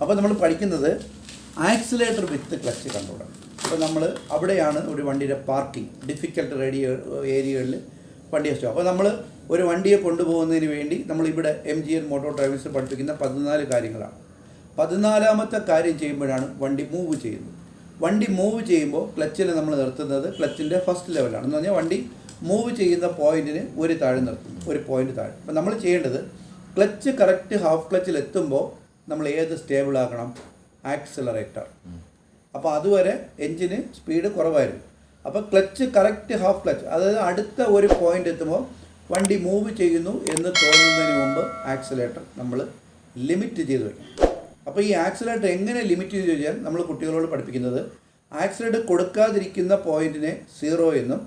അപ്പോൾ നമ്മൾ പഠിക്കുന്നത് ആക്സിലേറ്റർ വിത്ത് ക്ലച്ച് കൺട്രോളാണ്. അപ്പോൾ നമ്മൾ അവിടെയാണ് ഒരു വണ്ടിയുടെ പാർക്കിംഗ് ഡിഫിക്കൽട്ട് റേഡിയ ഏരിയകളിൽ വണ്ടി സ്റ്റോ അപ്പോൾ നമ്മൾ ഒരു വണ്ടിയെ കൊണ്ടുപോകുന്നതിന് വേണ്ടി നമ്മൾ ഇവിടെ M G N motor drivers പഠിപ്പിക്കുന്ന പതിനാല് കാര്യങ്ങളാണ്. പതിനാലാമത്തെ കാര്യം ചെയ്യുമ്പോഴാണ് വണ്ടി മൂവ് ചെയ്യുന്നത്. വണ്ടി മൂവ് ചെയ്യുമ്പോൾ ക്ലച്ചിൽ നമ്മൾ നിർത്തുന്നത് ക്ലച്ചിന്റെ ഫസ്റ്റ് ലെവലാണ് എന്ന് പറഞ്ഞാൽ വണ്ടി മൂവ് ചെയ്യുന്ന പോയിന്റിന് ഒരു താഴെ നിർത്തും ഒരു പോയിന്റ് താഴെ. അപ്പോൾ നമ്മൾ ചെയ്യേണ്ടത് ക്ലച്ച് കറക്റ്റ് ഹാഫ് ക്ലച്ചിൽ എത്തുമ്പോൾ നമ്മൾ ഏത് സ്റ്റേബിൾ ആക്കണം? ആക്സിലറേറ്റർ അപ്പോൾ അതുവരെ എൻജിന് സ്പീഡ് കുറവായിരുന്നു. അപ്പോൾ ക്ലച്ച് കറക്റ്റ് ഹാഫ് ക്ലച്ച് അതായത് അടുത്ത ഒരു പോയിന്റ് എത്തുമ്പോൾ വണ്ടി മൂവ് ചെയ്യുന്നു എന്ന് തോന്നുന്നതിന് മുമ്പ് ആക്സിലേറ്റർ നമ്മൾ ലിമിറ്റ് ചെയ്ത് വയ്ക്കണം അപ്പോൾ ഈ ആക്സിലേറ്റർ എങ്ങനെ ലിമിറ്റ് ചെയ്ത് ചോദിച്ചാൽ നമ്മൾ കുട്ടികളോട് പഠിപ്പിക്കുന്നത് ആക്സിലേറ്റർ കൊടുക്കാതിരിക്കുന്ന പോയിന്റിനെ സീറോ എന്നും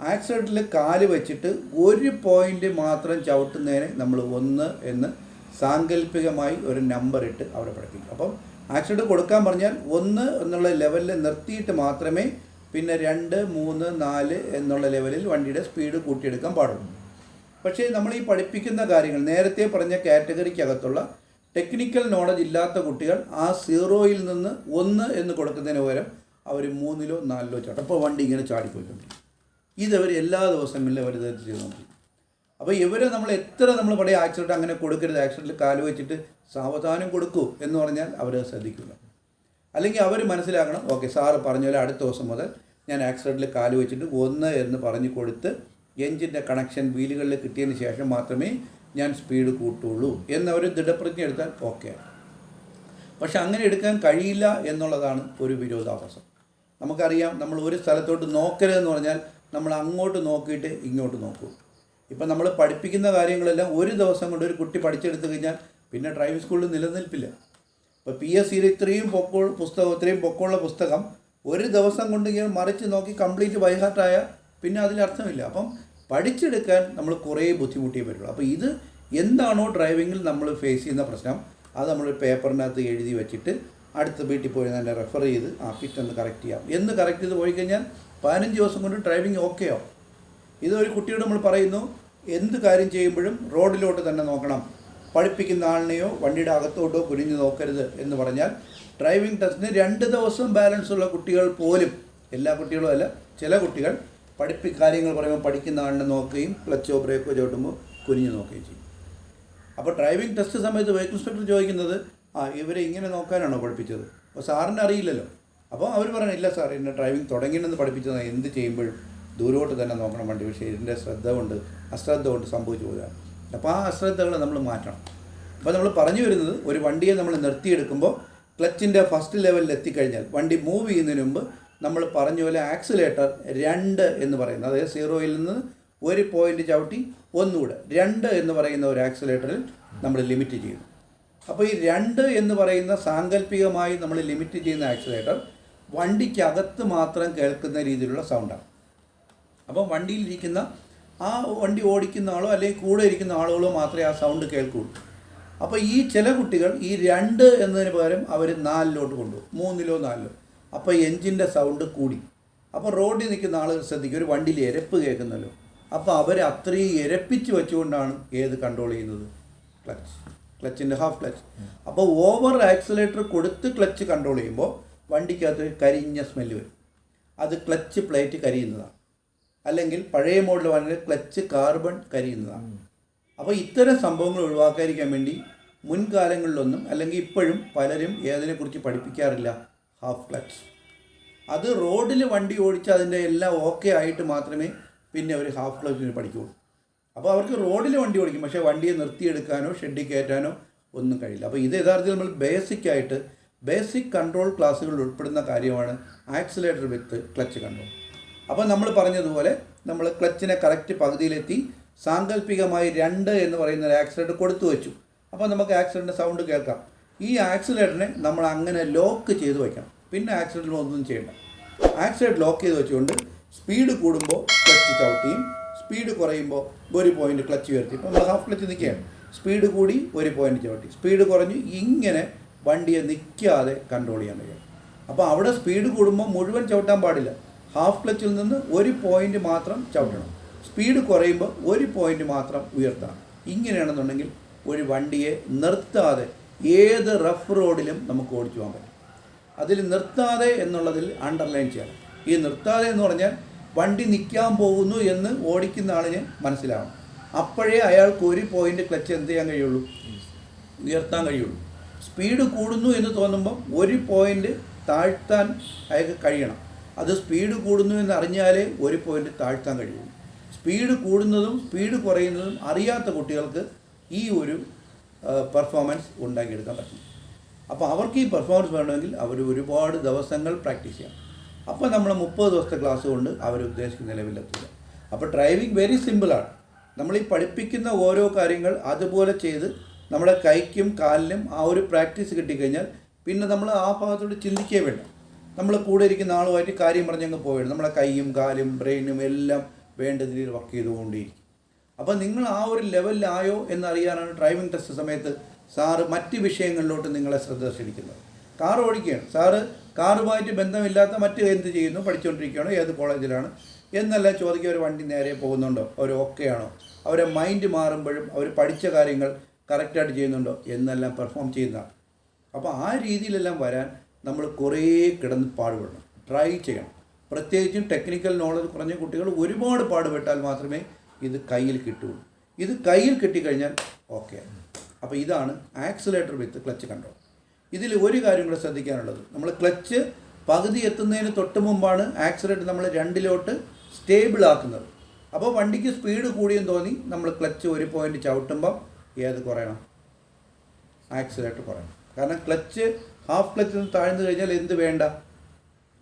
ആക്സിലേറ്ററിൽ കാൽ വെച്ചിട്ട് ഒരു പോയിന്റ് മാത്രം ചവിട്ടുന്നതിനെ നമ്മൾ ഒന്ന് എന്ന് സാങ്കല്പികമായി ഒരു നമ്പർ ഇട്ട് അവിടെ പഠിപ്പിക്കും. അപ്പം ആക്സിഡന്റ് കൊടുക്കാൻ പറഞ്ഞാൽ ഒന്ന് എന്നുള്ള ലെവലിൽ നിർത്തിയിട്ട് മാത്രമേ പിന്നെ രണ്ട് മൂന്ന് നാല് എന്നുള്ള ലെവലിൽ വണ്ടിയുടെ സ്പീഡ് കൂട്ടിയെടുക്കാൻ പാടുള്ളൂ. പക്ഷേ നമ്മൾ ഈ പഠിപ്പിക്കുന്ന കാര്യങ്ങൾ നേരത്തെ പറഞ്ഞ കാറ്റഗറിക്കകത്തുള്ള ടെക്നിക്കൽ നോളജ് ഇല്ലാത്ത കുട്ടികൾ ആ സീറോയിൽ നിന്ന് ഒന്ന് എന്ന് കൊടുക്കുന്നതിന് പകരം അവർ മൂന്നിലോ നാലിലോ ചാടും. അപ്പോൾ വണ്ടി ഇങ്ങനെ ചാടിപ്പോയിക്കൊണ്ടിരിക്കും. ഇതവർ എല്ലാ ദിവസങ്ങളിലും അവർ ചെയ്തുകൊണ്ടിരിക്കും. അപ്പോൾ ഇവരെ നമ്മൾ എത്ര നമ്മൾ പറയും ആക്സിഡന്റ് അങ്ങനെ കൊടുക്കരുത്. ആക്സിഡന്റിൽ കാൽ വെച്ചിട്ട് സാവധാനം കൊടുക്കൂ എന്ന് പറഞ്ഞാൽ അവർ ശ്രദ്ധിക്കില്ല അല്ലെങ്കിൽ അവർ മനസ്സിലാക്കണം ഓക്കെ സാറ് പറഞ്ഞ പോലെ അടുത്ത ദിവസം മുതൽ ഞാൻ ആക്സിഡന്റിൽ കാൽ വെച്ചിട്ട് ഒന്ന് എന്ന് പറഞ്ഞു കൊടുത്ത് എഞ്ചിന്റെ കണക്ഷൻ വീലുകളിൽ കിട്ടിയതിന് ശേഷം മാത്രമേ ഞാൻ സ്പീഡ് കൂട്ടുള്ളൂ എന്നവർ ദൃഢപ്രതിജ്ഞ എടുത്താൽ ഓക്കെ പക്ഷെ അങ്ങനെ എടുക്കാൻ കഴിയില്ല എന്നുള്ളതാണ് ഒരു വിരോധാഭാസം. നമുക്കറിയാം നമ്മൾ ഒരു സ്ഥലത്തോട്ട് നോക്കരുതെന്ന് പറഞ്ഞാൽ നമ്മൾ അങ്ങോട്ട് നോക്കിയിട്ട് ഇങ്ങോട്ട് നോക്കൂ. ഇപ്പം നമ്മൾ പഠിപ്പിക്കുന്ന കാര്യങ്ങളെല്ലാം ഒരു ദിവസം കൊണ്ട് ഒരു കുട്ടി പഠിച്ചെടുത്തു കഴിഞ്ഞാൽ പിന്നെ ഡ്രൈവിംഗ് സ്കൂളിൽ നിലനിൽപ്പില്ല. ഇപ്പോൾ പി എസ് ഇത്രയും പൊക്കോ പുസ്തകം ഇത്രയും പൊക്കമുള്ള പുസ്തകം ഒരു ദിവസം കൊണ്ട് ഇങ്ങനെ മറിച്ച് നോക്കി കംപ്ലീറ്റ് ബൈഹാർട്ടായ പിന്നെ അതിലർത്ഥമില്ല അപ്പം പഠിച്ചെടുക്കാൻ നമ്മൾ കുറേ ബുദ്ധിമുട്ടിയേ പറ്റുള്ളൂ. അപ്പോൾ ഇത് എന്താണോ ഡ്രൈവിങ്ങിൽ നമ്മൾ ഫേസ് ചെയ്യുന്ന പ്രശ്നം അത് നമ്മൾ പേപ്പറിനകത്ത് എഴുതി വെച്ചിട്ട് അടുത്ത വീട്ടിൽ പോയി തന്നെ റെഫർ ചെയ്ത് ആ പിറ്റൊന്ന് കറക്റ്റ് ചെയ്യാം. എന്ന് കറക്റ്റ് ചെയ്ത് പോയി കഴിഞ്ഞാൽ പതിനഞ്ച് ദിവസം കൊണ്ട് ഡ്രൈവിംഗ് ഓക്കെയോ ഇത് ഒരു കുട്ടിയോട് നമ്മൾ പറയുന്നു എന്ത് കാര്യം ചെയ്യുമ്പോഴും റോഡിലോട്ട് തന്നെ നോക്കണം. പഠിപ്പിക്കുന്ന ആളിനെയോ വണ്ടിയുടെ അകത്തോട്ടോ കുനിഞ്ഞു നോക്കരുത് എന്ന് പറഞ്ഞാൽ ഡ്രൈവിംഗ് ടെസ്റ്റിന് രണ്ട് ദിവസം ബാലൻസ് ഉള്ള കുട്ടികൾ പോലും എല്ലാ കുട്ടികളും അല്ല ചില കുട്ടികൾ പഠിപ്പി കാര്യങ്ങൾ പറയുമ്പോൾ പഠിക്കുന്ന ആളിനെ നോക്കുകയും ക്ലച്ചോ ബ്രേക്കോ ചവിട്ടുമ്പോൾ കുനിഞ്ഞു നോക്കുകയും ചെയ്യും. അപ്പോൾ ഡ്രൈവിംഗ് ടെസ്റ്റ് സമയത്ത് വെഹിക്കിൾ ഇൻസ്പെക്ടർ ചോദിക്കുന്നത് ആ ഇവരെ ഇങ്ങനെ നോക്കാനാണോ പഠിപ്പിച്ചത്? അപ്പോൾ സാറിന് അറിയില്ലല്ലോ. അപ്പോൾ അവർ പറയണം ഇല്ല സാർ എന്നെ ഡ്രൈവിംഗ് തുടങ്ങിയെന്ന് പഠിപ്പിച്ചതാണ് എന്ത് ചെയ്യുമ്പോഴും? ദൂരോട്ട് തന്നെ നോക്കണം വണ്ടി. പക്ഷേ ഇതിന്റെ ശ്രദ്ധ കൊണ്ട് അശ്രദ്ധ കൊണ്ട് സംഭവിച്ചു പോയതാണ് അപ്പോൾ ആ അശ്രദ്ധകൾ നമ്മൾ മാറ്റണം. അപ്പോൾ നമ്മൾ പറഞ്ഞു വരുന്നത് ഒരു വണ്ടിയെ നമ്മൾ നിർത്തിയെടുക്കുമ്പോൾ ക്ലച്ചിന്റെ ഫസ്റ്റ് ലെവലിൽ എത്തിക്കഴിഞ്ഞാൽ വണ്ടി മൂവ് ചെയ്യുന്നതിന് മുമ്പ് നമ്മൾ പറഞ്ഞ പോലെ ആക്സിലേറ്റർ രണ്ട് എന്ന് പറയുന്നത് അതായത് സീറോയിൽ നിന്ന് ഒരു പോയിന്റ് ചവിട്ടി ഒന്നുകൂടെ രണ്ട് എന്ന് പറയുന്ന ഒരു ആക്സിലേറ്ററിൽ നമ്മൾ ലിമിറ്റ് ചെയ്യുന്നു. അപ്പോൾ ഈ രണ്ട് എന്ന് പറയുന്ന സാങ്കല്പികമായി നമ്മൾ ലിമിറ്റ് ചെയ്യുന്ന ആക്സിലേറ്റർ വണ്ടിക്കകത്ത് മാത്രം കേൾക്കുന്ന രീതിയിലുള്ള സൗണ്ടാണ്. അപ്പം വണ്ടിയിലിരിക്കുന്ന ആ വണ്ടി ഓടിക്കുന്ന ആളോ അല്ലെങ്കിൽ കൂടെ ഇരിക്കുന്ന ആളുകളോ മാത്രമേ ആ സൗണ്ട് കേൾക്കുള്ളൂ. അപ്പോൾ ഈ ചില കുട്ടികൾ ഈ രണ്ട് എന്നതിന് പകരം അവർ നാലിലോട്ട് കൊണ്ടുപോകും. മൂന്നിലോ നാലിലോ. അപ്പോൾ എൻജിന്റെ സൗണ്ട് കൂടി. അപ്പോൾ റോഡിൽ നിൽക്കുന്ന ആളുകൾ ശ്രദ്ധിക്കും. ഒരു വണ്ടിയിൽ എരപ്പ് കേൾക്കുന്നല്ലോ. അപ്പോൾ അവർ അത്രയും എരപ്പിച്ച് വെച്ചുകൊണ്ടാണ് ഏത് കൺട്രോൾ ചെയ്യുന്നത്? ക്ലച്ച് ക്ലച്ചിന്റെ ഹാഫ് ക്ലച്ച് അപ്പോൾ ഓവർ ആക്സിലേറ്റർ കൊടുത്ത് ക്ലച്ച് കൺട്രോൾ ചെയ്യുമ്പോൾ വണ്ടിക്കകത്ത് കരിഞ്ഞ സ്മെല്ല് വരും. അത് ക്ലച്ച് പ്ലേറ്റ് കരിയുന്നതാണ്. അല്ലെങ്കിൽ പഴയ മോഡൽ വണ്ടി ക്ലച്ച് കാർബൺ കരിയുന്നതാണ്. അപ്പോൾ ഇത്തരം സംഭവങ്ങൾ ഒഴിവാക്കാതിരിക്കാൻ വേണ്ടി മുൻകാലങ്ങളിലൊന്നും അല്ലെങ്കിൽ ഇപ്പോഴും പലരും ഏതിനെക്കുറിച്ച് പഠിപ്പിക്കാറില്ല. ഹാഫ് ക്ലച്ച് അത് റോഡിൽ വണ്ടി ഓടിച്ച് അതിന്റെ എല്ലാം ഓക്കെ ആയിട്ട് മാത്രമേ പിന്നെ അവർ ഹാഫ് ക്ലച്ചിന് പഠിക്കുകയുള്ളൂ അപ്പോൾ അവർക്ക് റോഡിൽ വണ്ടി ഓടിക്കും. പക്ഷേ വണ്ടിയെ നിർത്തിയെടുക്കാനോ ഷെഡിൽ കയറ്റാനോ ഒന്നും കഴിയില്ല. അപ്പോൾ ഇത് യഥാർത്ഥത്തിൽ നമ്മൾ ബേസിക് ആയിട്ട് ബേസിക് കൺട്രോൾ ക്ലാസ്സുകളിൽ ഉൾപ്പെടുന്ന കാര്യമാണ്. ആക്സിലേറ്റർ വിത്ത് ക്ലച്ച് കൺട്രോൾ അപ്പോൾ നമ്മൾ പറഞ്ഞതുപോലെ നമ്മൾ ക്ലച്ചിനെ കറക്റ്റ് പകുതിയിലെത്തി സാങ്കല്പികമായി രണ്ട് എന്ന് പറയുന്ന ഒരു ആക്സിലേറ്റർ കൊടുത്തു വെച്ചു. അപ്പോൾ നമുക്ക് ആക്സിലേറ്റർ സൗണ്ട് കേൾക്കാം. ഈ ആക്സിലേറ്ററിനെ നമ്മൾ അങ്ങനെ ലോക്ക് ചെയ്ത് വയ്ക്കണം പിന്നെ ആക്സിലേറ്ററിൽ ഒന്നും ചെയ്യണ്ട. ആക്സിലേറ്റർ ലോക്ക് ചെയ്ത് വെച്ചുകൊണ്ട് സ്പീഡ് കൂടുമ്പോൾ ക്ലച്ച് ചവിട്ടിയും സ്പീഡ് കുറയുമ്പോൾ ഒരു പോയിന്റ് ക്ലച്ച് ഉയർത്തി. ഇപ്പോൾ നമ്മൾ ഹാഫ് ക്ലച്ച് നിൽക്കുകയാണ് സ്പീഡ് കൂടി ഒരു പോയിന്റ് ചവിട്ടി. സ്പീഡ് കുറഞ്ഞ് ഇങ്ങനെ വണ്ടിയെ നിൽക്കാതെ കൺട്രോൾ ചെയ്യാൻ കഴിയും. അപ്പോൾ അവിടെ സ്പീഡ് കൂടുമ്പോൾ മുഴുവൻ ചവിട്ടാൻ പാടില്ല. ഹാഫ് ക്ലച്ചിൽ നിന്ന് ഒരു പോയിന്റ് മാത്രം ചവിട്ടണം. സ്പീഡ് കുറയുമ്പോൾ ഒരു പോയിന്റ് മാത്രം ഉയർത്തണം. ഇങ്ങനെയാണെന്നുണ്ടെങ്കിൽ ഒരു വണ്ടിയെ നിർത്താതെ ഏത് റഫ് റോഡിലും നമുക്ക് ഓടിച്ചു പോകാൻ പറ്റും. അതിൽ നിർത്താതെ എന്നുള്ളതിൽ അണ്ടർലൈൻ ചെയ്യണം. ഈ നിർത്താതെ എന്ന് പറഞ്ഞാൽ വണ്ടി നിൽക്കാൻ പോകുന്നു എന്ന് ഓടിക്കുന്ന ആളിന് മനസ്സിലാവണം. അപ്പോഴേ അയാൾക്ക് ഒരു പോയിന്റ് ക്ലച്ച് എന്ത് ചെയ്യാൻ കഴിയുള്ളൂ? ഉയർത്താൻ കഴിയുള്ളൂ. സ്പീഡ് കൂടുന്നു എന്ന് തോന്നുമ്പം ഒരു പോയിന്റ് താഴ്ത്താൻ അയാൾക്ക് കഴിയണം. അത് സ്പീഡ് കൂടുന്നു എന്ന് അറിഞ്ഞാലേ ഒരു പോയിന്റ് താഴ്ത്താൻ കഴിയും. സ്പീഡ് കൂടുന്നതും സ്പീഡ് കുറയുന്നതും അറിയാത്ത കുട്ടികൾക്ക് ഈ ഒരു പെർഫോമൻസ് ഉണ്ടാക്കിയെടുക്കാൻ പറ്റും. അപ്പോൾ അവർക്ക് ഈ പെർഫോമൻസ് വേണമെങ്കിൽ അവർ ഒരുപാട് ദിവസങ്ങൾ പ്രാക്ടീസ് ചെയ്യണം അപ്പോൾ നമ്മൾ മുപ്പത് ദിവസത്തെ ക്ലാസ് കൊണ്ട് അവർ ഉദ്ദേശിക്കുന്ന നിലവിലെത്തില്ല അപ്പോൾ ഡ്രൈവിംഗ് വെരി സിമ്പിളാണ് നമ്മൾ ഈ പഠിപ്പിക്കുന്ന ഓരോ കാര്യങ്ങൾ അതുപോലെ ചെയ്ത് നമ്മുടെ കൈക്കും കാലിനും ആ ഒരു പ്രാക്ടീസ് കിട്ടിക്കഴിഞ്ഞാൽ പിന്നെ നമ്മൾ ആ ഭാഗത്തോട് ചിന്തിക്കേ വേണ്ട. നമ്മൾ കൂടെ ഇരിക്കുന്ന ആളുമായിട്ട് കാര്യം പറഞ്ഞങ്ങ് പോവുകയാണ് നമ്മളെ കൈയും കാലും ബ്രെയിനും എല്ലാം വേണ്ട രീതിയിൽ വർക്ക് ചെയ്തുകൊണ്ടിരിക്കും അപ്പോൾ നിങ്ങൾ ആ ഒരു ലെവലിലായോ എന്നറിയാനാണ് ഡ്രൈവിംഗ് ടെസ്റ്റ് സമയത്ത് സാറ് മറ്റ് വിഷയങ്ങളിലോട്ട് നിങ്ങളെ ശ്രദ്ധ ക്ഷണിക്കുന്നത് കാർ ഓടിക്കുകയാണ്. സാറ് കാറുമായിട്ട് ബന്ധമില്ലാത്ത മറ്റ് എന്ത് ചെയ്യുന്നു? പഠിച്ചുകൊണ്ടിരിക്കുകയാണോ ഏത് കോളേജിലാണ്? എന്നല്ല ചോദിക്കുക ഒരു വണ്ടി നേരെ പോകുന്നുണ്ടോ? അവർ ഓക്കെ ആണോ അവരെ മൈൻഡ് മാറുമ്പോഴും അവർ പഠിച്ച കാര്യങ്ങൾ കറക്റ്റായിട്ട് ചെയ്യുന്നുണ്ടോ? എന്നെല്ലാം പെർഫോം ചെയ്യുന്നതാണ്. അപ്പോൾ ആ രീതിയിലെല്ലാം വരാൻ നമ്മൾ കുറേ കിടന്ന് പാടുപെടണം. ട്രൈ ചെയ്യണം. പ്രത്യേകിച്ചും ടെക്നിക്കൽ നോളജ് കുറഞ്ഞ കുട്ടികൾ ഒരുപാട് പാടുപെട്ടാൽ മാത്രമേ ഇത് കയ്യിൽ കിട്ടുകയുള്ളൂ. ഇത് കയ്യിൽ കിട്ടിക്കഴിഞ്ഞാൽ ഓക്കെ അപ്പോൾ ഇതാണ് ആക്സിലേറ്റർ വിത്ത് ക്ലച്ച് കൺട്രോൾ ഇതിൽ ഒരു കാര്യം കൂടെ ശ്രദ്ധിക്കാനുള്ളത്. നമ്മൾ ക്ലച്ച് പകുതി എത്തുന്നതിന് തൊട്ട് മുമ്പാണ് ആക്സിലേറ്റർ നമ്മൾ രണ്ടിലോട്ട് സ്റ്റേബിൾ ആക്കുന്നത്. അപ്പോൾ വണ്ടിക്ക് സ്പീഡ് കൂടിയെന്ന് തോന്നി നമ്മൾ ക്ലച്ച് ഒരു പോയിന്റ് ചവിട്ടുമ്പോൾ ഏത് കുറയണം? ആക്സിലേറ്റർ കുറയണം. കാരണം ക്ലച്ച് ഹാഫ് ക്ലച്ചിൽ നിന്ന് താഴ്ന്നു കഴിഞ്ഞാൽ എന്ത് വേണ്ട?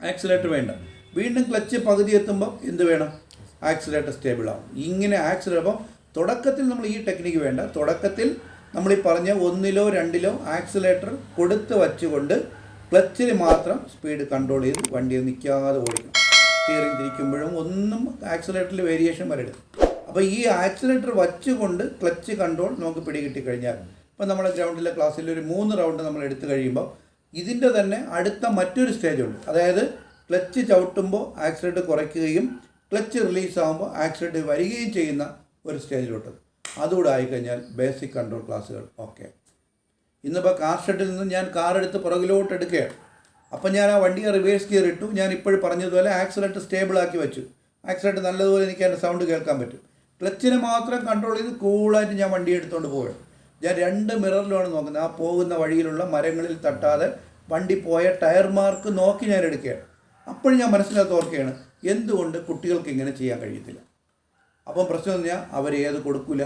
ആക്സിലേറ്റർ വേണ്ട. വീണ്ടും ക്ലച്ച് പകുതി എത്തുമ്പോൾ എന്ത് വേണം? ആക്സിലേറ്റർ സ്റ്റേബിൾ ആവും. ഇങ്ങനെ ആക്സിലേറ്റർ അപ്പം തുടക്കത്തിൽ നമ്മൾ ഈ ടെക്നിക്ക് വേണ്ട. തുടക്കത്തിൽ നമ്മൾ ഈ പറഞ്ഞ ഒന്നിലോ രണ്ടിലോ ആക്സിലേറ്റർ കൊടുത്ത് വച്ചുകൊണ്ട് ക്ലച്ചിൽ മാത്രം സ്പീഡ് കൺട്രോൾ ചെയ്ത് വണ്ടി നിൽക്കാതെ ഓടിക്കണം. സ്റ്റിയറിംഗ് തിരിക്കുമ്പോഴും ഒന്നും ആക്സിലേറ്ററിൽ വേരിയേഷൻ വരരുത്. അപ്പോൾ ഈ ആക്സിലേറ്റർ വച്ചുകൊണ്ട് ക്ലച്ച് കൺട്രോൾ നമുക്ക് പിടികിട്ടി കഴിഞ്ഞാൽ ഇപ്പം നമ്മുടെ ഗ്രൗണ്ടിലെ ക്ലാസ്സിൽ ഒരു മൂന്ന് റൗണ്ട് നമ്മൾ എടുത്തു കഴിയുമ്പോൾ ഇതിന്റെ തന്നെ അടുത്ത മറ്റൊരു സ്റ്റേജ് ഉണ്ട് അതായത് ക്ലച്ച് ചവിട്ടുമ്പോൾ ആക്സിഡന്റ് കുറയ്ക്കുകയും ക്ലച്ച് റിലീസ് ആകുമ്പോൾ ആക്സിഡന്റ് വരികയും ചെയ്യുന്ന ഒരു സ്റ്റേജിലോട്ട്. അതുകൂടെ ആയിക്കഴിഞ്ഞാൽ ബേസിക് കൺട്രോൾ ക്ലാസ്സുകൾ ഓക്കെ ഇന്നിപ്പോൾ കാർ ഷെഡിൽ നിന്ന് ഞാൻ കാർ എടുത്ത് പുറകിലോട്ട് എടുക്കുകയാണ്. അപ്പം ഞാൻ ആ വണ്ടിയെ റിവേഴ്സ് ഗിയർ ഇട്ടു. ഞാൻ ഇപ്പോഴും പറഞ്ഞതുപോലെ ആക്സിഡന്റ് സ്റ്റേബിൾ ആക്കി വെച്ചു. ആക്സിഡന്റ് നല്ലതുപോലെ എനിക്ക് അതിന്റെ സൗണ്ട് കേൾക്കാൻ പറ്റും. ക്ലച്ചിനെ മാത്രം കൺട്രോൾ ചെയ്ത് കൂളായിട്ട് ഞാൻ വണ്ടി എടുത്തുകൊണ്ട് പോവുകയാണ്. ഞാൻ രണ്ട് മിററിലാണ് നോക്കുന്നത്. ആ പോകുന്ന വഴിയിലുള്ള മരങ്ങളിൽ തട്ടാതെ വണ്ടി പോയ ടയർ മാർക്ക് നോക്കി ഞാൻ എടുക്കുകയാണ്. അപ്പോഴും ഞാൻ മനസ്സിലാത്ത ഓർക്കുകയാണ് എന്തുകൊണ്ട് കുട്ടികൾക്ക് ഇങ്ങനെ ചെയ്യാൻ കഴിയത്തില്ല? അപ്പം പ്രശ്നം എന്ന് പറഞ്ഞാൽ അവർ ഏത് കൊടുക്കില്ല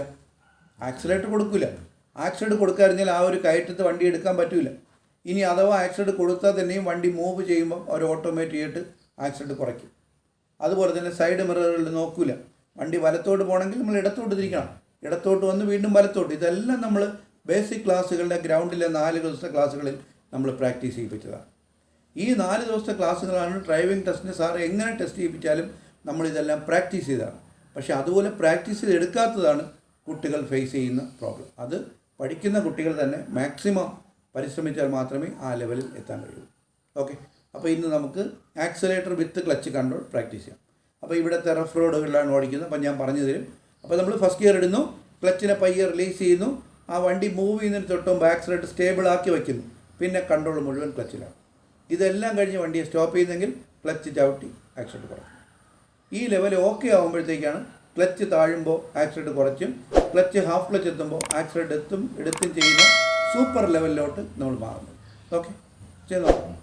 ആക്സിലേറ്റർ കൊടുക്കില്ല ആക്സിഡന്റ് കൊടുക്കാതിരുന്നാൽ ആ ഒരു കയറ്റത്ത് വണ്ടി എടുക്കാൻ പറ്റില്ല ഇനി അഥവാ ആക്സിഡന്റ് കൊടുത്താൽ തന്നെയും വണ്ടി മൂവ് ചെയ്യുമ്പോൾ അവർ ഓട്ടോമാറ്റിക് ആയിട്ട് ആക്സിഡന്റ് കുറയ്ക്കും. അതുപോലെ തന്നെ സൈഡ് മിററുകളിൽ നോക്കില്ല വണ്ടി വലത്തോട്ട് പോകണമെങ്കിൽ നമ്മൾ ഇടത്തോട്ട് തിരിക്കണം. ഇടത്തോട്ട് വന്ന് വീണ്ടും വലത്തോട്ട്. ഇതെല്ലാം നമ്മൾ ബേസിക് ക്ലാസ്സുകളുടെ ഗ്രൗണ്ടിലെ നാല് ദിവസത്തെ ക്ലാസ്സുകളിൽ നമ്മൾ പ്രാക്ടീസ് ചെയ്യിപ്പിച്ചതാണ്. ഈ നാല് ദിവസത്തെ ക്ലാസ്സുകളാണ് ഡ്രൈവിംഗ് ടെസ്റ്റിന് സാർ എങ്ങനെ ടെസ്റ്റ് ചെയ്യിപ്പിച്ചാലും നമ്മളിതെല്ലാം പ്രാക്ടീസ് ചെയ്തതാണ്. പക്ഷേ അതുപോലെ പ്രാക്ടീസ് ചെയ്തെടുക്കാത്തതാണ് കുട്ടികൾ ഫേസ് ചെയ്യുന്ന പ്രോബ്ലം അത് പഠിക്കുന്ന കുട്ടികൾ തന്നെ മാക്സിമം പരിശ്രമിച്ചാൽ മാത്രമേ ആ ലെവലിൽ എത്താൻ കഴിയൂ. ഓക്കെ അപ്പോൾ ഇന്ന് നമുക്ക് accelerator with clutch control practice ചെയ്യാം. അപ്പോൾ ഇവിടുത്തെ റഫ് റോഡുകളിലാണ് ഓടിക്കുന്നത്. അപ്പോൾ ഞാൻ പറഞ്ഞു തരും അപ്പോൾ നമ്മൾ ഫസ്റ്റ് ഗിയർ ഇടുന്നു ക്ലച്ചിനെ പയ്യെ റിലീസ് ചെയ്യുന്നു ആ വണ്ടി മൂവ് ചെയ്യുന്നതിന് തൊട്ടും ബാക്ക് സൈഡ് സ്റ്റേബിൾ ആക്കി വയ്ക്കുന്നു പിന്നെ കൺട്രോൾ മുഴുവൻ ക്ലച്ചിലാണ് ഇതെല്ലാം കഴിഞ്ഞ് വണ്ടിയെ സ്റ്റോപ്പ് ചെയ്യുന്നെങ്കിൽ ക്ലച്ച് ചവിട്ടി ആക്സിഡന്റ് കുറയും ഈ ലെവൽ ഓക്കെ ആകുമ്പോഴത്തേക്കാണ് ക്ലച്ച് താഴുമ്പോൾ ആക്സിഡന്റ് കുറച്ചും ക്ലച്ച് ഹാഫ് ക്ലച്ച് എത്തുമ്പോൾ ആക്സിഡന്റ് എത്തും എടുത്തും ചെയ്യുന്ന സൂപ്പർ ലെവലിലോട്ട് നമ്മൾ മാറുന്നത്. ഓക്കെ ചെയ്ത് നോക്കാം.